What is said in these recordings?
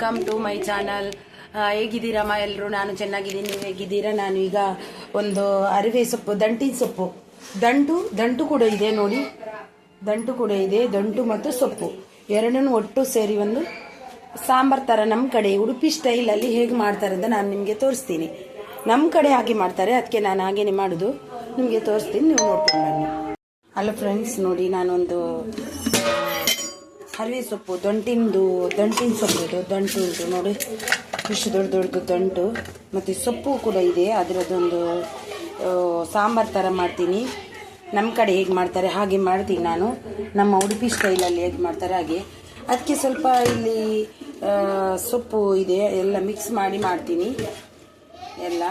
Welcome to my channel ಹೇಗಿದ್ದೀರಮ್ಮ ಎಲ್ಲರೂ ನಾನು ಚೆನ್ನಾಗಿದ್ದೀನಿ, ನೀವು ಹೇಗಿದ್ದೀರಾ? ನಾನು ಈಗ ಒಂದು ಅರಿವೆ ಸೊಪ್ಪು, ದಂಟಿನ ಸೊಪ್ಪು. ದಂಟು ದಂಟು ಕೂಡ ಇದೆ ನೋಡಿ. ದಂಟು ಕೂಡ ಇದೆ, ದಂಟು ಮತ್ತು ಸೊಪ್ಪು. ಎರಡನ್ನೂ ಒಟ್ಟು ಸೇರಿ ಒಂದು ಸಾಂಬಾರ್ ಥರ ನಮ್ಮ ಕಡೆ ಉಡುಪಿ ಸ್ಟೈಲಲ್ಲಿ ಹೇಗೆ ಮಾಡ್ತಾರೆ ಅಂತ ನಾನು ನಿಮಗೆ ತೋರಿಸ್ತೀನಿ. ನಮ್ಮ ಕಡೆ ಹಾಗೆ ಮಾಡ್ತಾರೆ ಅದಕ್ಕೆ ನಾನು ಹಾಗೇನೆ ಮಾಡೋದು. ನಿಮಗೆ ತೋರಿಸ್ತೀನಿ, ನೀವು ನೋಡ್ಕೊಂಡು ಹಲೋ ಫ್ರೆಂಡ್ಸ್ ನೋಡಿ ನಾನೊಂದು ಹರಿವೆ ಸೊಪ್ಪು, ದಂಟಿಂದು, ದಂಟಿನ ಸೊಪ್ಪು ಇದು, ದಂಟು ಉಂಟು ನೋಡಿ. ಇಷ್ಟು ದೊಡ್ಡ ದೊಡ್ಡದು ದಂಟು. ಮತ್ತು ಸೊಪ್ಪು ಕೂಡ ಇದೆ, ಅದರದ್ದೊಂದು ಸಾಂಬಾರು ಥರ ಮಾಡ್ತೀನಿ. ನಮ್ಮ ಕಡೆ ಹೇಗೆ ಮಾಡ್ತಾರೆ, ಹಾಗೆ ಮಾಡ್ತೀನಿ ನಾನು. ನಮ್ಮ ಉಡುಪಿ ಸ್ಟೈಲಲ್ಲಿ ಹೇಗೆ ಮಾಡ್ತಾರೆ, ಹಾಗೆ. ಅದಕ್ಕೆ ಸ್ವಲ್ಪ ಇಲ್ಲಿ ಸೊಪ್ಪು ಇದೆ, ಎಲ್ಲ ಮಿಕ್ಸ್ ಮಾಡಿ ಮಾಡ್ತೀನಿ. ಎಲ್ಲ.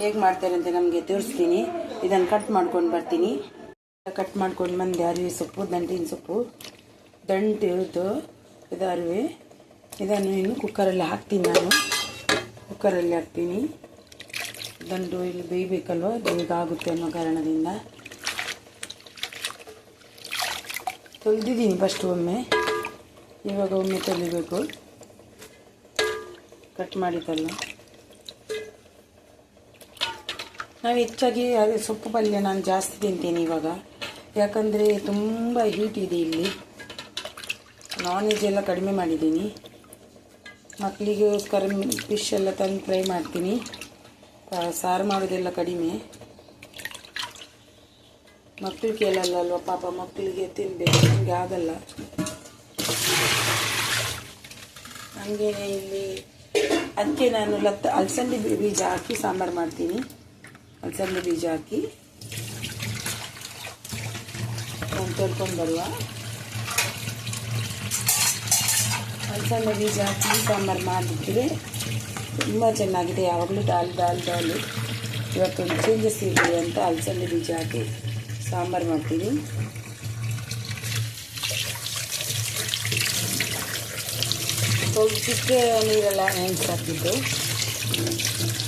ಹೇಗೆ ಮಾಡ್ತಾರೆ ಅಂತ ನಮಗೆ ತೋರಿಸ್ತೀನಿ. ಇದನ್ನು ಕಟ್ ಮಾಡ್ಕೊಂಡು ಬರ್ತೀನಿ. ಕಟ್ ಮಾಡ್ಕೊಂಡು ಬಂದೆ ಅರಿವೆ ಸೊಪ್ಪು, ದಂಟಿನ ಸೊಪ್ಪು. ದಂಟು ಇರುತ್ತೆ ಇದು ಅರಿವೆ. ಇದನ್ನು ಇನ್ನು ಕುಕ್ಕರಲ್ಲಿ ಹಾಕ್ತೀನಿ ನಾನು. ಕುಕ್ಕರಲ್ಲಿ ಹಾಕ್ತೀನಿ. ದಂಟು ಇಲ್ಲಿ ಬೇಯಬೇಕಲ್ವ? ಬೇಗಾಗುತ್ತೆ ಅನ್ನೋ ಕಾರಣದಿಂದ. ತೊಳೆದಿದ್ದೀನಿ ಫಸ್ಟ್ ಒಮ್ಮೆ. ಇವಾಗ ಒಮ್ಮೆ ತೊಳಿಬೇಕು. ಕಟ್ ಮಾಡಿದ್ದಲ್ಲ. ನಾವು ಹೆಚ್ಚಾಗಿ ಅದೇ ಸೊಪ್ಪು ಪಲ್ಯ ನಾನು ಜಾಸ್ತಿ ತಿಂತೀನಿ ಇವಾಗ. ಯಾಕಂದರೆ ತುಂಬ ಹೀಟ್ ಇದೆ ಇಲ್ಲಿ. ನಾನ್ ವೆಜ್ ಎಲ್ಲ ಕಡಿಮೆ ಮಾಡಿದ್ದೀನಿ. ಮಕ್ಕಳಿಗೋಸ್ಕರ ಫಿಶ್ ಎಲ್ಲ ತಂದು ಫ್ರೈ ಮಾಡ್ತೀನಿ. ಸಾರು ಮಾಡೋದೆಲ್ಲ ಕಡಿಮೆ. ಮಕ್ಕಳು ಕೇಳಲ್ಲ ಅಲ್ವ ಪಾಪ ಮಕ್ಕಳಿಗೆ ತಿನ್ನಬೇಕು ನನಗೆ ಆಗಲ್ಲ. ನನಗೆ ಇಲ್ಲಿ ಅದಕ್ಕೆ ನಾನು ಲತ್ತ, ಅಲಸಂದಿ ಬೀಜ ಹಾಕಿ ಸಾಂಬಾರು ಮಾಡ್ತೀನಿ. ಅಲಸಂದಿ ಬೀಜ ಹಾಕಿ. ನಾನು ತೊಳ್ಕೊಂಡು ಬರುವ. ಅಲಸಂದೆ ಬೀಜ ಹಾಕಿ ಸಾಂಬಾರು ಮಾಡಿದ್ರೆ ತುಂಬ ಚೆನ್ನಾಗಿದೆ. ಯಾವಾಗಲೂ ದಾಲ್ ದಾಲ್, ದಾಲು. ಇವತ್ತೊಂದು ಚೇಂಜಸ್ ಇರಲಿ ಅಂತ ಅಲಸಂದೆ ಬೀಜ ಹಾಕಿ ಸಾಂಬಾರು ಮಾಡ್ತೀನಿ. ಸ್ವಲ್ಪ ಚಿಕ್ಕ ನೀರೆಲ್ಲ ನೆನೆಸಾಕಿದ್ದು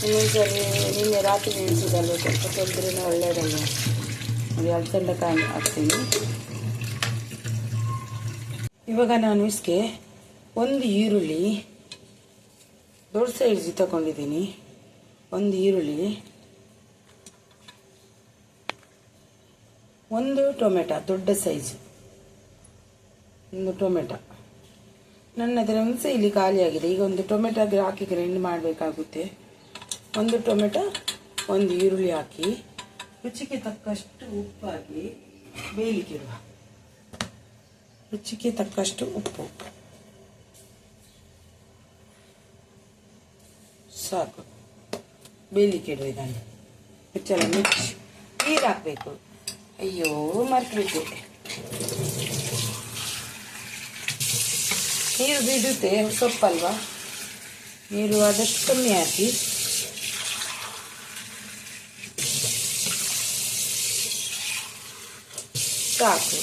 ಇನ್ನೊಂದ್ಸರಿ ನಿನ್ನೆ ರಾತ್ರಿ ನೆನೆಸಿದಲ್ವ ಸ್ವಲ್ಪ ತೊಂದರೆನೂ ಒಳ್ಳೆಯದಲ್ಲ ಅದು ಅಲಸಂದೆ ಕಾಯಿ ಹಾಕ್ತೀನಿ. ಇವಾಗ ನಾನು ಇಸ್ಕೆ ಒಂದು ಈರುಳ್ಳಿ, ದೊಡ್ಡ ಸೈಜ್ ತಗೊಂಡಿದ್ದೀನಿ. ಒಂದು ಈರುಳ್ಳಿ, ಒಂದು ಟೊಮೆಟೊ, ದೊಡ್ಡ ಸೈಜ್ ಒಂದು ಟೊಮೆಟೊ. ನನ್ನ ಹತ್ರ ಒಂದು ಇಲ್ಲಿ ಖಾಲಿಯಾಗಿದೆ ಈಗ ಒಂದು ಟೊಮೆಟೊ ಹಾಕಿ ಗ್ರೈಂಡ್ ಮಾಡಬೇಕಾಗುತ್ತೆ. ಒಂದು ಟೊಮೆಟೊ, ಒಂದು ಈರುಳ್ಳಿ ಹಾಕಿ, ರುಚಿಗೆ ತಕ್ಕಷ್ಟು ಉಪ್ಪು ಹಾಕಿ ಬೇಯಲಿಕ್ಕಿರುವ ರುಚಿಗೆ ತಕ್ಕಷ್ಟು ಉಪ್ಪು. ಸಾಕು. ಬೇಯಲಿಕ್ಕಿಡು ಇದನ್ನು ಮುಚ್ಚಲ ಮುಚ್ಚಿ ನೀರು ಹಾಕಬೇಕು ಅಯ್ಯೋ ಮರ್ತ್ಬಿಟ್ಟೆ ನೀರು ಬಿಡುತ್ತೆ, ಸೊಪ್ಪಲ್ವಾ? ನೀರು ಆದಷ್ಟು ಕಮ್ಮಿ ಹಾಕಿ. ಸಾಕು.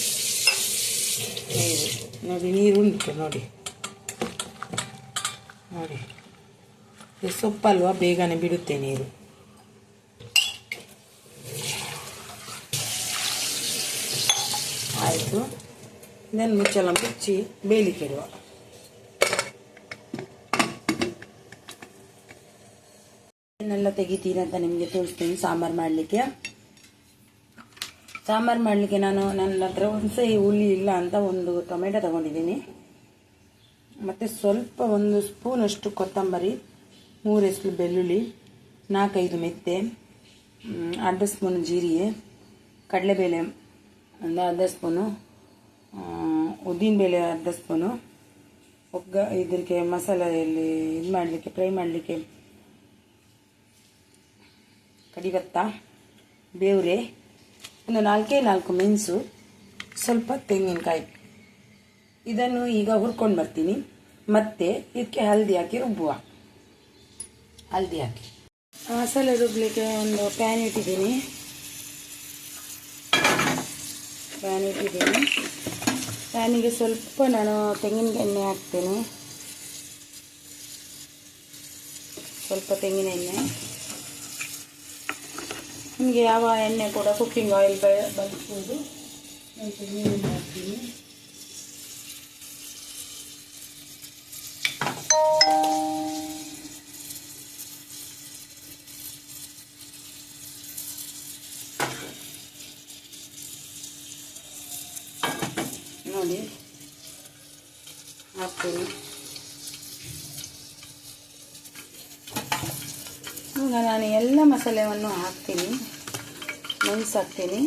ನೀರು ನೋಡಿ, ನೀರು ಉಂಟು, ನೋಡಿ. ನೋಡಿ. ಸೊಪ್ಪಲ್ವಾ? ಬೇಗನೆ ಬಿಡುತ್ತೆ ನೀರು. ಆಯಿತು. ಇದನ್ನು ಮುಚ್ಚಲ ಮುಚ್ಚಿ ಬೇಯಲಿಕ್ಕಿಡುವ ಏನೆಲ್ಲ ತೆಗಿತೀರಿ ಅಂತ ನಿಮಗೆ ತೋರಿಸ್ತೀನಿ ಸಾಂಬಾರು ಮಾಡಲಿಕ್ಕೆ. ಸಾಂಬಾರು ಮಾಡಲಿಕ್ಕೆ ನಾನು ನನ್ನ ಹತ್ರ ಒಂದು ಹುಳಿ ಇಲ್ಲ ಅಂತ ಒಂದು ಟೊಮೆಟೊ ತಗೊಂಡಿದ್ದೀನಿ. ಮತ್ತು ಸ್ವಲ್ಪ ಒಂದು ಸ್ಪೂನಷ್ಟು ಕೊತ್ತಂಬರಿ. ಮೂರು ಎಸ್ಲು ಬೆಳ್ಳುಳ್ಳಿ, ನಾಲ್ಕೈದು ಮೆತ್ತೆ ಅರ್ಧ ಸ್ಪೂನ್ ಜೀರಿಗೆ, ಕಡಲೆಬೇಳೆ ಒಂದು ಅರ್ಧ ಸ್ಪೂನು ಉದ್ದಿನಬೇಳೆ ಅರ್ಧ ಸ್ಪೂನು, ಒಗ್ಗ ಇದಕ್ಕೆ ಮಸಾಲೆಯಲ್ಲಿ ಇದು ಮಾಡಲಿಕ್ಕೆ, ಫ್ರೈ ಮಾಡಲಿಕ್ಕೆ ಕಡಿಬತ್ತ, ಬೇವ್ರೆ ಒಂದು ನಾಲ್ಕೇ ನಾಲ್ಕು ಮೆಣಸು, ಸ್ವಲ್ಪ ತೆಂಗಿನಕಾಯಿ. ಇದನ್ನು ಈಗ ಹುರ್ಕೊಂಡು ಬರ್ತೀನಿ. ಮತ್ತೆ ಇದಕ್ಕೆ ಹಲ್ದಿ ಹಾಕಿ ರುಬ್ಬುವ. ಹಲ್ದಿ ಹಾಕಿ. ಮಸಾಲೆ ರುಬ್ಬಲಿಕ್ಕೆ ಒಂದು ಪ್ಯಾನ್ ಇಟ್ಟಿದ್ದೀನಿ. ಪ್ಯಾನ್ ಇಟ್ಟಿದ್ದೀನಿ. ಪ್ಯಾನಿಗೆ ಸ್ವಲ್ಪ ನಾನು ತೆಂಗಿನ ಎಣ್ಣೆ ಹಾಕ್ತೇನೆ. ಸ್ವಲ್ಪ ತೆಂಗಿನ ಎಣ್ಣೆ ನಿಮಗೆ ಯಾವ ಎಣ್ಣೆ ಕೂಡ ಕುಕ್ಕಿಂಗ್ ಆಯಿಲ್ ಬಳಸ್ಬೋದು. ನಾನು ತೆಂಗಿನ ಎಣ್ಣೆ ಹಾಕ್ತೀನಿ ನೋಡಿ ಹಾಕ್ತೀನಿ ಈಗ ನಾನು ಎಲ್ಲ ಮಸಾಲೆಯನ್ನು ಹಾಕ್ತೀನಿ. ಮೆಣಸು ಹಾಕ್ತೀನಿ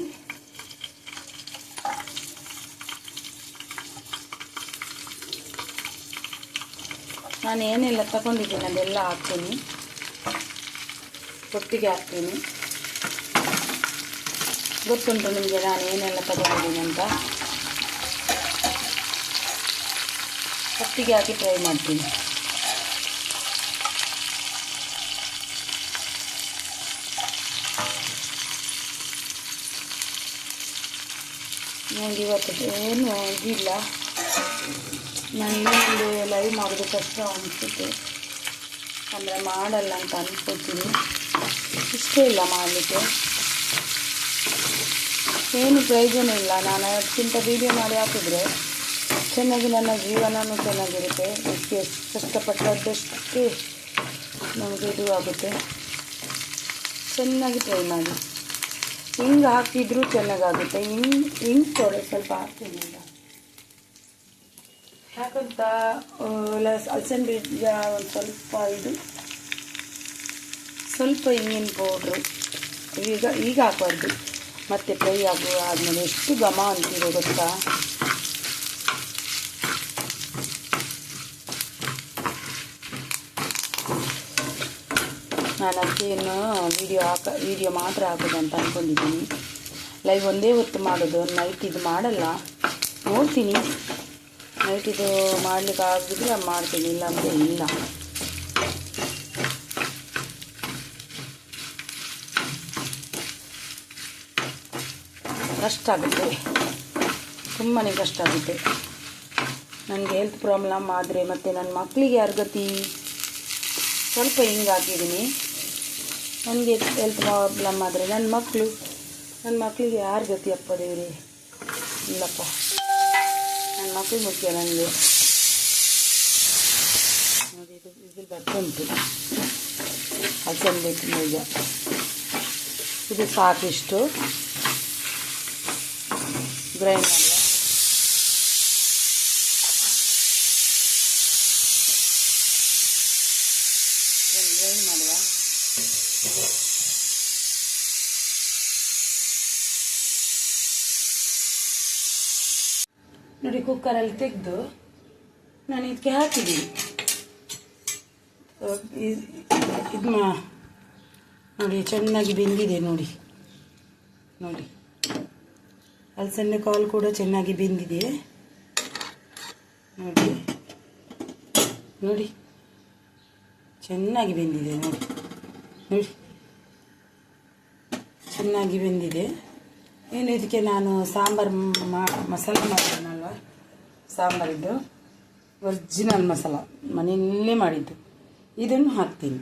ನಾನು ಏನೆಲ್ಲ ತಗೊಂಡಿದ್ದೀನಿ ಅದೆಲ್ಲ ಹಾಕ್ತೀನಿ. ಒಟ್ಟಿಗೆ ಹಾಕ್ತೀನಿ. ಗೊತ್ತುಂಟು ನಿಮಗೆ ನಾನು ಏನೆಲ್ಲ ತಗೊಂಡಿದ್ದೀನಿ ಅಂತ. ಒಟ್ಟಿಗೆ ಹಾಕಿ ಟ್ರೈ ಮಾಡ್ತೀನಿ. ನನಗೆ ಇವತ್ತು ಏನು ಇದಿಲ್ಲ. ನಾನು ಇನ್ನೊಂದು ಲೈವ್ ಮಾಡೋದು ಕಷ್ಟ ಅನಿಸುತ್ತೆ. ಅಂದರೆ ಮಾಡಲ್ಲ ಅಂತ ಅನ್ಕೋತೀನಿ. ಇಷ್ಟ ಇಲ್ಲ ಮಾಡಲಿಕ್ಕೆ. ಏನು ಪ್ರಯೋಜನ ಇಲ್ಲ. ನಾನು ಅದಕ್ಕಿಂತ ವೀಡಿಯೋ ಮಾಡಿ ಹಾಕಿದ್ರೆ ಚೆನ್ನಾಗಿ ನನ್ನ ಜೀವನವೂ ಚೆನ್ನಾಗಿರುತ್ತೆ. ಅದಕ್ಕೆ ಕಷ್ಟಪಟ್ಟದಷ್ಟು ನಮಗೆ ಇದು ಆಗುತ್ತೆ. ಚೆನ್ನಾಗಿ ಟ್ರೈ ಮಾಡಿ. ಹಿಂಗೆ ಹಾಕಿದ್ರೂ ಚೆನ್ನಾಗಾಗುತ್ತೆ. ಹಿಂಗೆ ಹಿಂಗೆ ಕೊಡೆ ಸ್ವಲ್ಪ ಹಾಕ್ತೀನಿ ಈಗ. ಯಾಕಂತ ಹಲಸಿನ ಬೀಜ ಒಂದು ಸ್ವಲ್ಪ ಇದು, ಸ್ವಲ್ಪ ಇಂಗಿನ ಪೌಡ್ರು. ಈಗ ಈಗ ಹಾಕಬಾರ್ದು. ಮತ್ತೆ ಫ್ರೈ ಆಗುವ ಆದಮೇಲೆ ಎಷ್ಟು ಘಮ ಅಂತಿದೆ ಗೊತ್ತಾ? ನಾನು ಅದಕ್ಕೆ ಇನ್ನು ವೀಡಿಯೋ ಹಾಕ ವೀಡಿಯೋ ಮಾತ್ರ ಹಾಕೋದು ಅಂತ ಅಂದ್ಕೊಂಡಿದ್ದೀನಿ ಲೈವ್ ಒಂದೇ ಹೊತ್ತು ಮಾಡೋದು ನೈಟ್ ಇದು ಮಾಡಲ್ಲ. ನೋಡ್ತೀನಿ. ನೈಟ್ ಇದು ಮಾಡಲಿಕ್ಕೆ ಆಗಿದ್ರೆ ಮಾಡ್ತೀನಿ, ಇಲ್ಲ ಅಂದರೆ ಇಲ್ಲ. ಕಷ್ಟ ಆಗುತ್ತೆ. ತುಂಬಾ ಕಷ್ಟ ಆಗುತ್ತೆ. ನನಗೆ ಹೆಲ್ತ್ ಪ್ರಾಬ್ಲಮ್ ಆದರೆ ಮತ್ತು ನನ್ನ ಮಕ್ಕಳಿಗೆ ಯಾರ ಗತಿ ಸ್ವಲ್ಪ ಹಿಂಗೆ ಹಾಕಿದ್ದೀನಿ ನನಗೆ ಹೆಲ್ತ್ ಪ್ರಾಬ್ಲಮ್ ಆದರೆ ನನ್ನ ಮಕ್ಕಳು ನನ್ನ ಮಕ್ಕಳಿಗೆ ಯಾರು ಗತಿ ಅಪ್ಪ ದೇವ್ರಿ ಇಲ್ಲಪ್ಪ. ನನ್ನ ಮಕ್ಕಳು ಮುಖ್ಯ ನನಗೆ ನೋಡಿ, ಇದು ಇದು ಬರ್ತುಂಟು ಹಸನ್ಬೇಕು ಈಗ ಇದು ಸಾಕಿಷ್ಟು. ಗ್ರೈಂಡ್ ಮಾಡುವ ಗ್ರೈಂಡ್ ಮಾಡುವ ನೋಡಿ, ಕುಕ್ಕರಲ್ಲಿ ತೆಗೆದು ನಾನು ಇದಕ್ಕೆ ಹಾಕಿದ್ದೀನಿ. ಇದು ಮಾ, ನೋಡಿ, ಚೆನ್ನಾಗಿ ಬೆಂದಿದೆ ನೋಡಿ. ನೋಡಿ. ಹಲಸಣ್ಣೆ ಕಾಲು ಕೂಡ ಚೆನ್ನಾಗಿ ಬೆಂದಿದೆ. ನೋಡಿ. ನೋಡಿ. ಚೆನ್ನಾಗಿ ಬೆಂದಿದೆ, ನೋಡಿ. ನೋಡಿ. ಚೆನ್ನಾಗಿ ಬೆಂದಿದೆ. ಇನ್ನು ಇದಕ್ಕೆ ನಾನು ಸಾಂಬಾರು ಮಸಾಲೆ ಮಾಡ್ತೀನಲ್ವ ಸಾಂಬಾರಿದ್ದು ಒರಿಜಿನಲ್ ಮಸಾಲ, ಮನೆಯಲ್ಲೇ ಮಾಡಿದ್ದು. ಇದನ್ನು ಹಾಕ್ತೀನಿ.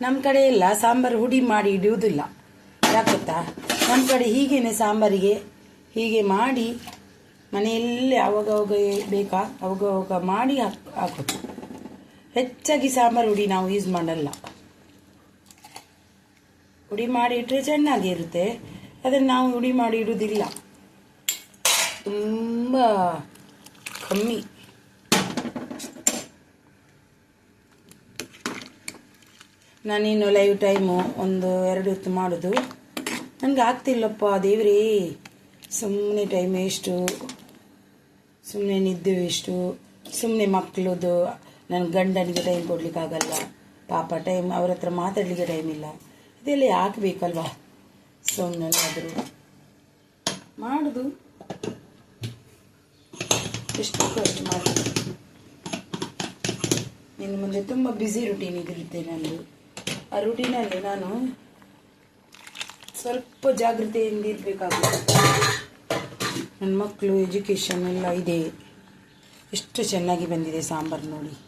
ನಮ್ಮ ಕಡೆ ಎಲ್ಲ ಸಾಂಬಾರು ಹುಡಿ ಮಾಡಿ ಇಡುವುದಿಲ್ಲ. ಯಾಕೆ ಗೊತ್ತಾ? ನಮ್ಮ ಕಡೆ ಹೀಗೇನೆ ಸಾಂಬಾರಿಗೆ, ಹೀಗೆ ಮಾಡಿ ಮನೆಯಲ್ಲೇ ಅವಾಗವಾಗ ಬೇಕಾ, ಅವಾಗವಾಗ ಮಾಡಿ ಹಾಕ್, ಹಾಕೋದು. ಹೆಚ್ಚಾಗಿ ಸಾಂಬಾರು ಹುಡಿ ನಾವು ಯೂಸ್ ಮಾಡಲ್ಲ. ಹುಡಿ ಮಾಡಿ ಇಟ್ಟರೆ ಚೆನ್ನಾಗಿರುತ್ತೆ ಅದನ್ನು ನಾವು ಹುಡಿ ಮಾಡಿ ಇಡುವುದಿಲ್ಲ. ತುಂಬ ಕಮ್ಮಿ. ನಾನಿನ್ನು ಲೈವ್ ಟೈಮು ಒಂದು ಎರಡು ಹೊತ್ತು ಮಾಡೋದು. ನನಗೆ ಆಗ್ತಿಲ್ಲಪ್ಪ ದೇವ್ರಿ. ಸುಮ್ಮನೆ ಟೈಮ್ ಎಷ್ಟು ಸುಮ್ಮನೆ ನಿದ್ದೆ ಎಷ್ಟು ಸುಮ್ಮನೆ ಮಕ್ಕಳದು ನನ್ನ ಗಂಡನಿಗೆ ಟೈಮ್ ಕೊಡ್ಲಿಕ್ಕಾಗಲ್ಲ ಪಾಪ ಟೈಮ್ ಅವ್ರ ಹತ್ರ ಮಾತಾಡಲಿಕ್ಕೆ ಟೈಮ್ ಇಲ್ಲ. ಇದೆಲ್ಲ ಯಾಕೆ ಬೇಕಲ್ವಾ? ಸುಮ್ಮನೆ ಆದರೂ ಮಾಡೋದು. ಎಷ್ಟು ಅಷ್ಟು ಮಾಡಿ ನಿನ್ನ ಮುಂದೆ ತುಂಬ ಬ್ಯುಸಿ ರುಟೀನ್ ಇದಿರುತ್ತೆ ನಂದು. ಆ ರುಟೀನಲ್ಲಿ ನಾನು ಸ್ವಲ್ಪ ಜಾಗೃತೆಯಿಂದ ಇರಬೇಕಾಗುತ್ತೆ. ನನ್ನ ಮಕ್ಕಳು ಎಜುಕೇಷನ್ ಎಲ್ಲ ಇದೆ. ಎಷ್ಟು ಚೆನ್ನಾಗಿ ಬಂದಿದೆ ಸಾಂಬಾರು ನೋಡಿ.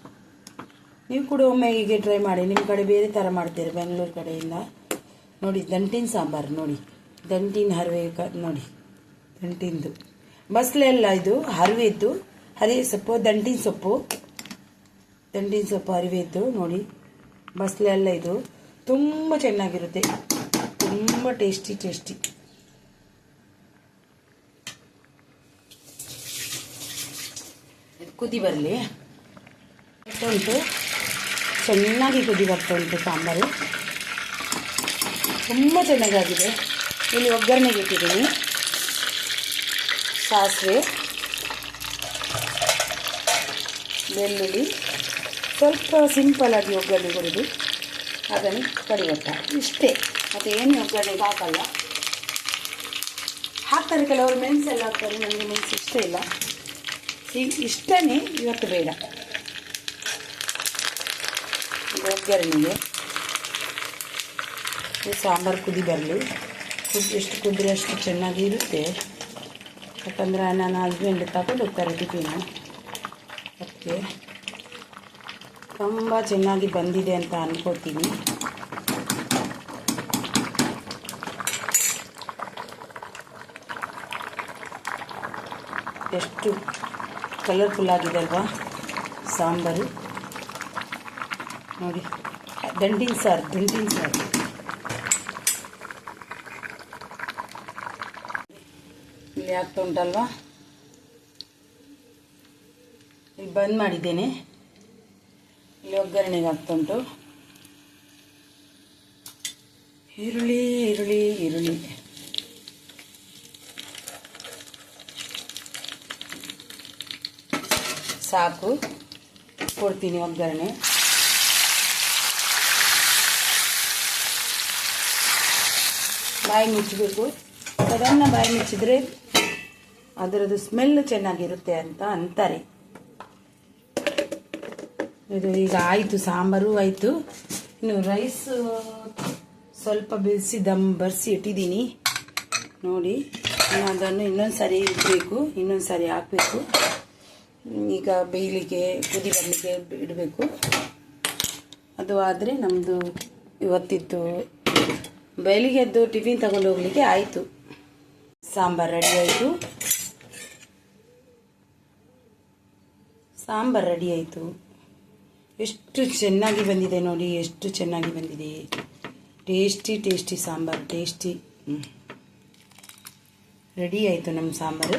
ನೀವು ಕೂಡ ಒಮ್ಮೆ ಹೀಗೆ ಟ್ರೈ ಮಾಡಿ. ನಿಮ್ಮ ಕಡೆ ಬೇರೆ ಥರ ಮಾಡ್ತೀರಿ ಬೆಂಗಳೂರು ಕಡೆಯಿಂದ? ನೋಡಿ, ದಂಟಿನ ಸಾಂಬಾರು ನೋಡಿ. ದಂಟಿನ ಹರವೆ ನೋಡಿ. ದಂಟಿಂದು. ಮಸಲೆಲ್ಲ ಇದು, ಹರಿವಿದ್ದು, ಹರಿ ಸೊಪ್ಪು, ದಂಡಿನ ಸೊಪ್ಪು. ದಂಡಿನ ಸೊಪ್ಪು, ಹರಿವಿದ್ದು, ನೋಡಿ. ಮಸಲೆಲ್ಲ ಇದು. ತುಂಬ ಚೆನ್ನಾಗಿರುತ್ತೆ. ತುಂಬ ಟೇಸ್ಟಿ ಟೇಸ್ಟಿ. ಕುದಿ ಬರಲಿ. ಉಂಟು. ಚೆನ್ನಾಗಿ ಕುದಿ ಬರ್ತಾ ಉಂಟು ಸಾಂಬಾರು. ತುಂಬ ಚೆನ್ನಾಗಾಗಿದೆ. ಇಲ್ಲಿ ಒಗ್ಗರಣೆಗೆ ಇಟ್ಟಿದ್ದೀನಿ. ಸಾಸಿವೆ, ಬೆಳ್ಳುಳ್ಳಿ. ಸ್ವಲ್ಪ ಸಿಂಪಲಾಗಿ ಒಗ್ಗರಣೆ ಕೊಡೋದು ಅದನ್ನು ಕಡಿಗೊಟ್ಟ ಇಷ್ಟೇ. ಮತ್ತು ಏನು ಒಗ್ಗರಣೆಗೆ ಹಾಕಲ್ಲ. ಹಾಕ್ತಾರೆ ಕೆಲವರು ಮೆಣಸೆಲ್ಲ ಹಾಕ್ತಾರೆ ನನಗೆ ಮೆಣಸು ಇಷ್ಟ ಇಲ್ಲ. ಇಷ್ಟನೇ ಇವತ್ತು ಬೇಡ. ಒಗ್ಗರಣೆಗೆ ಸಾಂಬಾರು ಕುದಿ ಬರಲಿ. ಕುದಿ ಎಷ್ಟು ಕುದ್ರೆ ಅಷ್ಟು ಚೆನ್ನಾಗಿ ಇರುತ್ತೆ ಯಾಕಂದರೆ ನನ್ನ ಹಸ್ಬೆಂಡ್ ತಗೊಂಡು ಹೋಗ್ತಾರೆ ಅದಕ್ಕೆ ತುಂಬ ಚೆನ್ನಾಗಿ ಬಂದಿದೆ ಅಂತ ಅನ್ಕೋತೀನಿ. ಎಷ್ಟು ಕಲರ್ಫುಲ್ ಆಗಿದೆ ಅಲ್ವಾ ಸಾಂಬಾರು. ನೋಡಿ, ದಂಡಿನ ಸಾರು ದಂಡಿನ ಸಾರು. ಇಲ್ಲಿ ಆಗ್ತಾ ಉಂಟಲ್ವಾ ಇಲ್ಲಿ ಬಂದ್ ಮಾಡಿದ್ದೇನೆ. ಇಲ್ಲಿ ಒಗ್ಗರಣೆಗೆ ಆಗ್ತಾ ಉಂಟು ಈರುಳ್ಳಿ ಈರುಳ್ಳಿ ಈರುಳ್ಳಿ. ಸಾಕು. ಕೊಡ್ತೀನಿ ಒಗ್ಗರಣೆ. ಬಾಯಿ ಮುಚ್ಚಬೇಕು ಅದನ್ನು ಬಾಯಿ ಮುಚ್ಚಿದ್ರೆ ಅದರದ್ದು ಸ್ಮೆಲ್ ಚೆನ್ನಾಗಿರುತ್ತೆ ಅಂತ ಅಂತಾರೆ. ಇದು ಈಗ ಆಯಿತು, ಸಾಂಬಾರು ಆಯಿತು. ಇನ್ನು ರೈಸ್ ಸ್ವಲ್ಪ ಬೇಯಿಸಿ ದಮ್ ಬರ್ಸಿ ಇಟ್ಟಿದ್ದೀನಿ. ನೋಡಿ ಅದನ್ನು ಇನ್ನೊಂದು ಸಾರಿ ಇಡಬೇಕು ಇನ್ನೊಂದು ಸಾರಿ ಹಾಕಬೇಕು. ಈಗ ಬೇಯಲಿಕ್ಕೆ ಕುದಿ ಬರಲಿಕ್ಕೆ ಇಡಬೇಕು. ಅದು ಆದರೆ ನಮ್ಮದು ಇವತ್ತಿತ್ತು ಬೆಳಿಗ್ಗೆ ಎದ್ದು ಟಿಫಿನ್ ತಗೊಂಡು ಹೋಗ್ಲಿಕ್ಕೆ ಆಯಿತು. ಸಾಂಬಾರು ರೆಡಿ ಆಯಿತು. ಸಾಂಬಾರು ರೆಡಿ ಆಯಿತು. ಎಷ್ಟು ಚೆನ್ನಾಗಿ ಬಂದಿದೆ ನೋಡಿ, ಎಷ್ಟು ಚೆನ್ನಾಗಿ ಬಂದಿದೆ. Tasty tasty sambar tasty ready ಆಯಿತು ನಮ್ಮ ಸಾಂಬಾರು.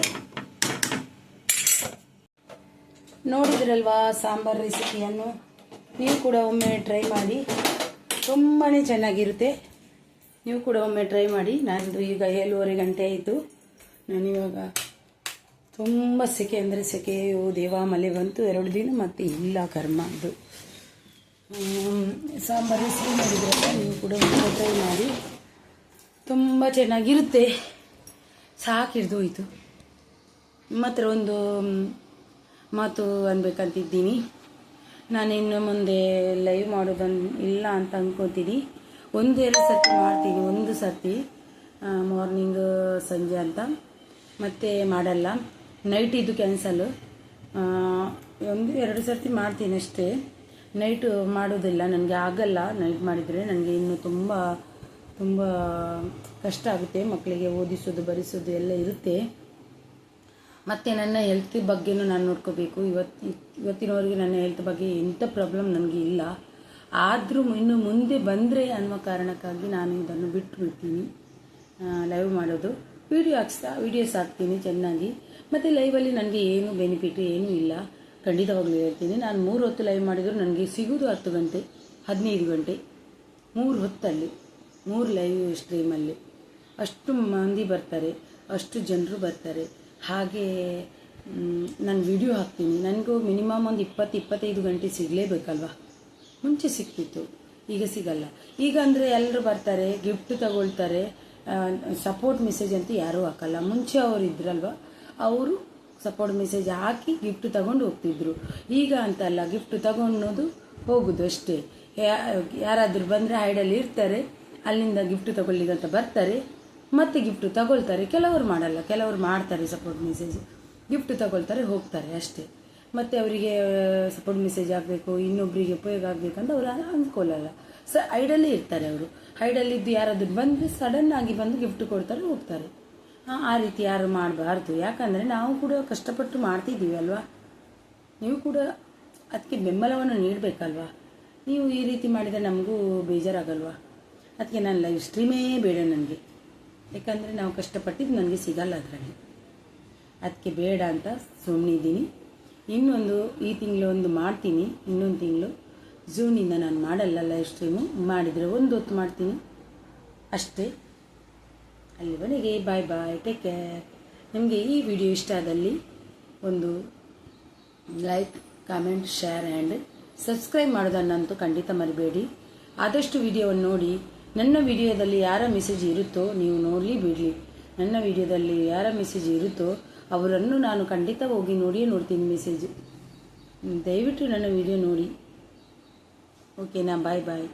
ನೋಡಿದ್ರಲ್ವಾ ಸಾಂಬಾರು ರೆಸಿಪಿಯನ್ನು ನೀವು ಕೂಡ ಒಮ್ಮೆ ಟ್ರೈ ಮಾಡಿ. ತುಂಬಾ ಚೆನ್ನಾಗಿರುತ್ತೆ. ನೀವು ಕೂಡ ಒಮ್ಮೆ ಟ್ರೈ ಮಾಡಿ. ನಾನು ಈಗ ಏಳುವರೆ ಗಂಟೆ ಆಯಿತು. ನಾನು ಇವಾಗ ತುಂಬ ಸೆಕೆ ಅಂದರೆ ಸೆಕೆ, ಓ ದೇವ, ಮಲೆ ಬಂತು, ಎರಡು ದಿನ ಮತ್ತು ಇಲ್ಲ ಕರ್ಮ ಅದು. ಸಾಂಬಾರು ಸಿಹಿ ಮಾಡಿದ್ರೆ ನೀವು ಕೂಡ ಟ್ರೈ ಮಾಡಿ. ತುಂಬ ಚೆನ್ನಾಗಿರುತ್ತೆ. ಸಾಕಿಡ್ದು ಹೋಯ್ತು ಮಾತ್ರ ಒಂದು ಮಾತು ಅನ್ಬೇಕಂತಿದ್ದೀನಿ. ಇನ್ನು ಮುಂದೆ ಲೈವ್ ಮಾಡೋದನ್ ಇಲ್ಲ ಅಂತ ಅಂದ್ಕೊತೀನಿ ಒಂದು ಎರಡು ಸರ್ತಿ ಮಾಡ್ತೀನಿ, ಒಂದು ಸರ್ತಿ ಮಾರ್ನಿಂಗ್ ಸಂಜೆ ಅಂತ. ಮತ್ತೆ ಮಾಡಲ್ಲ. ನೈಟ್ ಇದು ಕ್ಯಾನ್ಸಲು ಒಂದು ಎರಡು ಸರ್ತಿ ಮಾಡ್ತೀನಿ ಅಷ್ಟೇ. ನೈಟು ಮಾಡೋದಿಲ್ಲ, ನನಗೆ ಆಗಲ್ಲ ನೈಟ್ ಮಾಡಿದರೆ ನನಗೆ ಇನ್ನು ತುಂಬ ತುಂಬ ಕಷ್ಟ ಆಗುತ್ತೆ. ಮಕ್ಕಳಿಗೆ ಓದಿಸೋದು, ಬರೆಸೋದು ಎಲ್ಲ ಇರುತ್ತೆ. ಮತ್ತು ನನ್ನ ಹೆಲ್ತ್ ಬಗ್ಗೆನೂ ನಾನು ನೋಡ್ಕೋಬೇಕು. ಇವತ್ತು ಇವತ್ತಿನವರೆಗೆ ನನ್ನ ಹೆಲ್ತ್ ಬಗ್ಗೆ ಎಂಥ ಪ್ರಾಬ್ಲಮ್ ನನಗೆ ಇಲ್ಲ. ಆದರೂ ಇನ್ನು ಮುಂದೆ ಬಂದರೆ ಅನ್ನೋ ಕಾರಣಕ್ಕಾಗಿ ನಾನು ಇದನ್ನು ಬಿಟ್ಟು ಬಿಡ್ತೀನಿ ಲೈವ್ ಮಾಡೋದು. ವಿಡಿಯೋ ಹಾಕ್ಸ್ತಾ ವಿಡಿಯೋಸ್ ಹಾಕ್ತೀನಿ ಚೆನ್ನಾಗಿ. ಮತ್ತು ಲೈವಲ್ಲಿ ನನಗೆ ಏನು ಬೆನಿಫಿಟ್ ಏನೂ ಇಲ್ಲ. ಖಂಡಿತವಾಗ್ಲೂ ಹೇಳ್ತೀನಿ. ನಾನು ಮೂರು ಹೊತ್ತು ಲೈವ್ ಮಾಡಿದರೂ ನನಗೆ ಸಿಗೋದು ಹತ್ತು ಗಂಟೆ, ಹದಿನೈದು ಗಂಟೆ. ಮೂರು ಹೊತ್ತಲ್ಲಿ, ಮೂರು ಲೈವ್ ಸ್ಟ್ರೀಮಲ್ಲಿ ಅಷ್ಟು ಮಂದಿ ಬರ್ತಾರೆ, ಅಷ್ಟು ಜನರು ಬರ್ತಾರೆ. ಹಾಗೆ ನಾನು ವಿಡಿಯೋ ಹಾಕ್ತೀನಿ. ನನಗೂ ಮಿನಿಮಮ್ ಒಂದು ಇಪ್ಪತ್ತು, ಇಪ್ಪತ್ತೈದು ಗಂಟೆ ಸಿಗಲೇಬೇಕಲ್ವ? ಮುಂಚೆ ಸಿಕ್ತಿತ್ತು ಈಗ ಸಿಗಲ್ಲ. ಈಗ ಅಂದರೆ ಎಲ್ಲರೂ ಬರ್ತಾರೆ ಗಿಫ್ಟ್ ತಗೊಳ್ತಾರೆ. ಸಪೋರ್ಟ್ ಮೆಸೇಜ್ ಅಂತ ಯಾರೂ ಹಾಕಲ್ಲ. ಮುಂಚೆ ಅವರು ಇದ್ರಲ್ವ? ಅವರು ಸಪೋರ್ಟ್ ಮೆಸೇಜ್ ಹಾಕಿ ಗಿಫ್ಟ್ ತಗೊಂಡು ಹೋಗ್ತಿದ್ರು. ಈಗ ಅಂತಲ್ಲ ಗಿಫ್ಟ್ ತಗೊಂಡೋದು ಹೋಗೋದು ಅಷ್ಟೇ. ಯಾರಾದರೂ ಬಂದರೆ ಹೈಡಲ್ಲಿ ಇರ್ತಾರೆ, ಅಲ್ಲಿಂದ ಗಿಫ್ಟ್ ತಗೊಳ್ಳಿಗಂತ ಬರ್ತಾರೆ, ಮತ್ತೆ ಗಿಫ್ಟ್ ತಗೊಳ್ತಾರೆ. ಕೆಲವರು ಮಾಡಲ್ಲ, ಕೆಲವರು ಮಾಡ್ತಾರೆ ಸಪೋರ್ಟ್ ಮೆಸೇಜ್ ಗಿಫ್ಟ್ ತಗೊಳ್ತಾರೆ, ಹೋಗ್ತಾರೆ ಅಷ್ಟೇ. ಮತ್ತು ಅವರಿಗೆ ಸಪೋರ್ಟ್ ಮೆಸೇಜ್ ಆಗಬೇಕು ಇನ್ನೊಬ್ಬರಿಗೆ ಉಪಯೋಗ ಆಗಬೇಕಂತ ಅವರು ಅಂದ್ಕೊಳ್ಳಲ್ಲ ಸ ಐಡಲ್ಲೇ ಇರ್ತಾರೆ ಅವರು. ಹೈಡಲ್ಲಿದ್ದು ಯಾರಾದರೂ ಬಂದರೆ ಸಡನ್ ಆಗಿ ಬಂದು ಗಿಫ್ಟ್ ಕೊಡ್ತಾರೆ, ಹೋಗ್ತಾರೆ. ಆ ರೀತಿ ಯಾರು ಮಾಡಬಾರ್ದು. ಯಾಕಂದರೆ ನಾವು ಕೂಡ ಕಷ್ಟಪಟ್ಟು ಮಾಡ್ತಿದ್ದೀವಿ ಅಲ್ವಾ? ನೀವು ಕೂಡ ಅದಕ್ಕೆ ಬೆಂಬಲವನ್ನು ನೀಡಬೇಕಲ್ವಾ? ನೀವು ಈ ರೀತಿ ಮಾಡಿದರೆ ನಮಗೂ ಬೇಜಾರಾಗಲ್ವಾ? ಅದಕ್ಕೆ ನಾನು ಲೈವ್ ಸ್ಟ್ರೀಮೇ ಬೇಡ ನನಗೆ. ಯಾಕಂದರೆ ನಾವು ಕಷ್ಟಪಟ್ಟಿದ್ದು ನನಗೆ ಸಿಗಲ್ಲ ಅದರಲ್ಲಿ. ಅದಕ್ಕೆ ಬೇಡ ಅಂತ ಸುಮ್ಮನಿದ್ದೀನಿ ಇನ್ನೊಂದು ಈ ತಿಂಗಳು ಒಂದು ಮಾಡ್ತೀನಿ. ಇನ್ನೊಂದು ತಿಂಗಳು ಝೂನಿಂದ ನಾನು ಮಾಡಲ್ಲ ಲೈವ್ ಸ್ಟ್ರೀಮು ಮಾಡಿದರೆ ಒಂದು ಹೊತ್ತು ಮಾಡ್ತೀನಿ. ಅಷ್ಟೇ. ಅಲ್ಲಿವರೆಗೆ ಬಾಯ್ ಬಾಯ್ ಟೇಕ್ ಕೇರ್ ನಿಮಗೆ ಈ ವಿಡಿಯೋ ಇಷ್ಟ ಆದಲ್ಲಿ ಒಂದು like comment share and subscribe ಮಾಡೋದನ್ನಂತೂ ಖಂಡಿತ ಮರಿಬೇಡಿ. ಆದಷ್ಟು ವಿಡಿಯೋವನ್ನು ನೋಡಿ. ನನ್ನ ವಿಡಿಯೋದಲ್ಲಿ ಯಾರ ಮೆಸೇಜ್ ಇರುತ್ತೋ ನೀವು ನೋಡಲಿ ಬಿಡಲಿ. ನನ್ನ ವಿಡಿಯೋದಲ್ಲಿ ಯಾರ ಮೆಸೇಜ್ ಇರುತ್ತೋ ಅವರನ್ನು ನಾನು ಖಂಡಿತ ಹೋಗಿ ನೋಡಿಯೇ ನೋಡ್ತೀನಿ ಮೆಸೇಜ್ ದಯವಿಟ್ಟು ನನ್ನ ವಿಡಿಯೋ ನೋಡಿ. ಓಕೆನಾ ಬಾಯ್ ಬಾಯ್